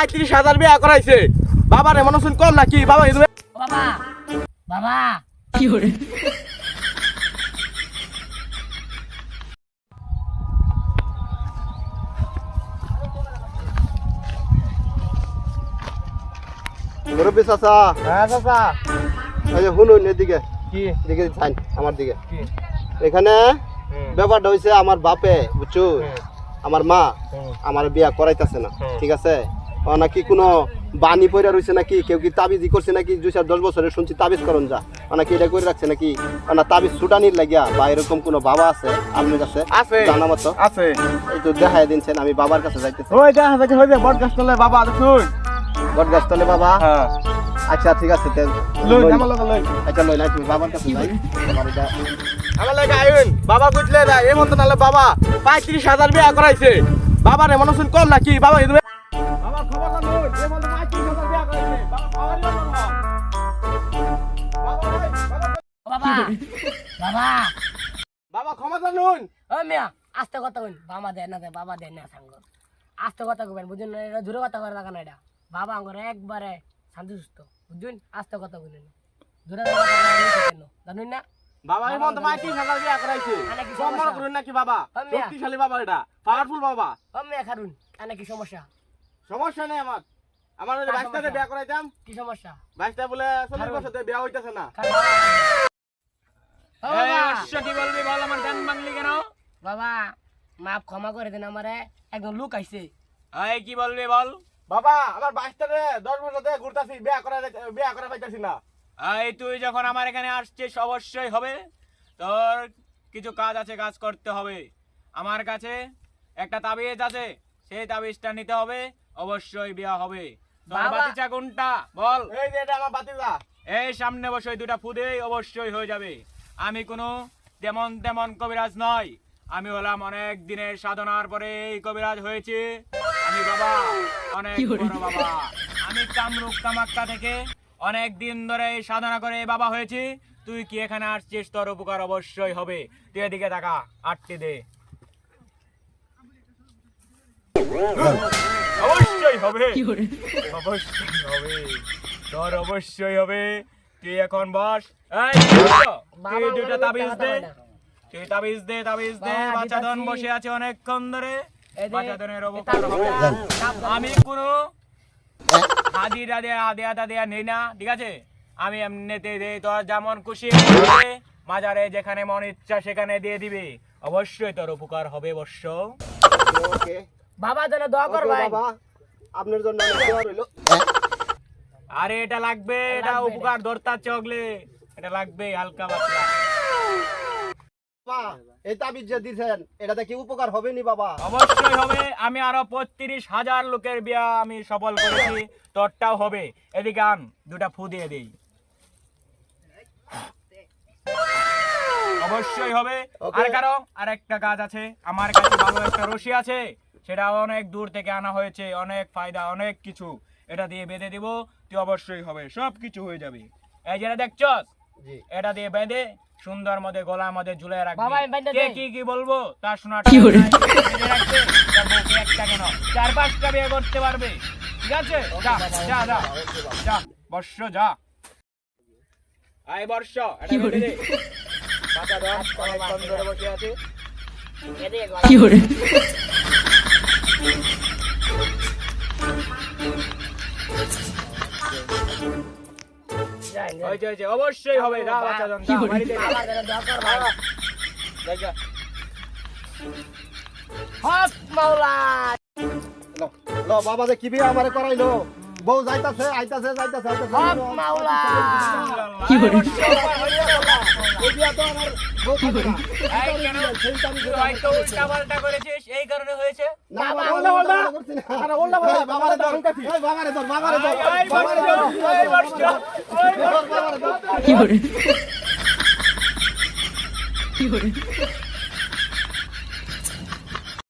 পঁয়ত্রিশ হাজার বিয়া করাইছে। বাবার এমন শুন কম নাকি? বাবা এই বাবা মুরব্বী চাচা। হ্যাঁ চাচা। এই যে শুনুন এদিকে। কি? দিকে ছাইন আমার দিকে। এখানে হুম, ব্যাপারটা হয়েছে আমার বাপে বুঝছ আমার মা আমার বিয়া করাইতেছে না ঠিক আছে? নাকি কোনো বানি পয়রা রয়েছে নাকি? কেউ কি তাবিজ করছে নাকি? দুই চার দশ বছরে শুনছি তাবিজ করন যা। নাকি এটা করে রাখছে নাকি? না তাবিজ ছুটানির লাগিয়া বা এরকম কোনো বাবা আছে আপনার কাছে? আছে। জানা মতো? আছে। এই তো দেখাই দিনছেন আমি বাবার কাছে যাইতেছি। ওই দেখা যাচ্ছে গাছ তলে বাবা দেখুন। বট গাছতলে বাবা? হ্যাঁ। আচ্ছা ঠিক আছে তে- লই। আমার লগে লই। আচ্ছা লই না তুমি বাবার কাছে যাই। বাবার এটা আমার লাগে বাবা বুঝলে না এমন তো নাহলে বাবা পঁয়ত্রিশ হাজার বিয়া করাইছে। বাবার এমন শুন কম নাকি? বাবা এই বাবা বাবা বাবা ওই, বাবা, ও বাবা বাবা। বাবা। ক্ষমা জানুন ও মিয়া আস্তে কথা কইন। বাবা দেয় না বাবা দেয় না সাঙ্গ। আস্তে কথা কইবেন বুঝুন না এটা দূরে কথা করে রাখা না এটা। বাবা আঙ্গর একবারে শান্তি সুস্থ। বুঝুন আস্তে কথা কইলেন দূরে জানুন না? বাবা এমন তো পঁয়ত্রিশ হাজার বিয়া করাইছে। সম্মান করুন নাকি বাবা? শক্তিশালী বাবা এটা। পাওয়ারফুল বাবা। ও মিয়া খারুন। এনে কি সমস্যা? সমস্যা নেই আমার। আমার ওই বাইশটাতে বিয়া করাইতাম। কি সমস্যা? বাইশটা বলে চল্লিশ বছর ধরে বিয়া হইতেছে না। বাবা। কি বলবি বল আমার গান বাংলি কেন? বাবা মাপ ক্ষমা করে দেন আমারে। একদম লুক আইছে। এই কি বলবি বল? বাবা আমার বাইশটাতে দশ বছর ধরে ঘুরতাছি বিয়া করা বিয়া করা পাইতাছি না। এই তুই যখন আমার এখানে আসছিস অবশ্যই হবে। তোর কিছু কাজ আছে কাজ করতে হবে। আমার কাছে একটা তাবিজ আছে সেই তাবিজটা নিতে হবে। অবশ্যই বিয়া হবে। বাতিচা কোনটা বল। এই যে এটা আমার বাতিজা এই সামনে বসে দুটা ফুদেই অবশ্যই হয়ে যাবে। আমি কোনো তেমন তেমন কবিরাজ নয় আমি হলাম অনেক দিনের সাধনার পরে এই কবিরাজ হয়েছে। আমি বাবা অনেক বড় বাবা। আমি কামরূপ কামাক্কা থেকে অনেক দিন ধরে এই সাধনা করে বাবা হয়েছি। তুই কি এখানে আসছিস? তোর উপকার অবশ্যই হবে। তুই এদিকে টাকা আটটি দে। অবশ্যই হবে? অবশ্যই হবে। তোর অবশ্যই হবে। তুই এখন বস। এই বসো। তুই দুটো তাবিজ দে। তুই তাবিজ দে তাবিজ দে। বসে আছে অনেকক্ষণ ধরে। হবে। আমি কোনো হাদিয়া নেই না ঠিক আছে? আমি এমনিতে দেই তোর যেমন খুশি মাজারে যেখানে মন ইচ্ছা সেখানে দিয়ে দিবি। অবশ্যই তোর উপকার হবে অবশ্য। বাবা যেন দোয়া করবেন বাবা। আপনার জন্য অনেক দোয়া রইল। আরে এটা লাগবে এটা উপকার চগলে এটা লাগবে হালকা পাতলা বাবা এই তাবিজ যে দিছেন এটাতে কি উপকার হবে নি বাবা? অবশ্যই হবে। আমি আরও পঁয়ত্রিশ হাজার লোকের বিয়া আমি সফল করেছি। তোরটাও হবে। এদিকে আন দুটা ফু দিয়ে দেই। অবশ্যই হবে. আর কারও আর একটা কাজ আছে। আমার কাছে ভালো একটা রশি আছে। সেটা অনেক দূর থেকে আনা হয়েছে অনেক ফায়দা অনেক কিছু। এটা দিয়ে বেঁধে দিব তুই অবশ্যই হবে সব কিছু হয়ে যাবে। এই যেটা দেখছস এটা দিয়ে বেঁধে সুন্দর মধ্যে গলার মধ্যে ঝুলে রাখবি। কে কি কি বলব? তা শোনার একটা কেন? চার পাঁচটা বিয়ে করতে পারবে। ঠিক আছে? যা যা যা যা বর্ষ যা। আয় বর্ষ এটা বেঁধে দে। বাচ্চা ধর অনেকক্ষণ ধরে বসে আছে এদিকে অবশ্যই হবে বাচ্চা বাড়িতে যা। বাবা। যা, যা। হক মাওলা লো লো বাবা যে কি বিয়ে আমারে করাইলো বউ যাইতাছে আইতাছে যাইতাছে আইতাছে হক মাওলা কি বলি তো আমার না। এই কারণে হয়েছে? না, বাবা, বাবা, উল্টা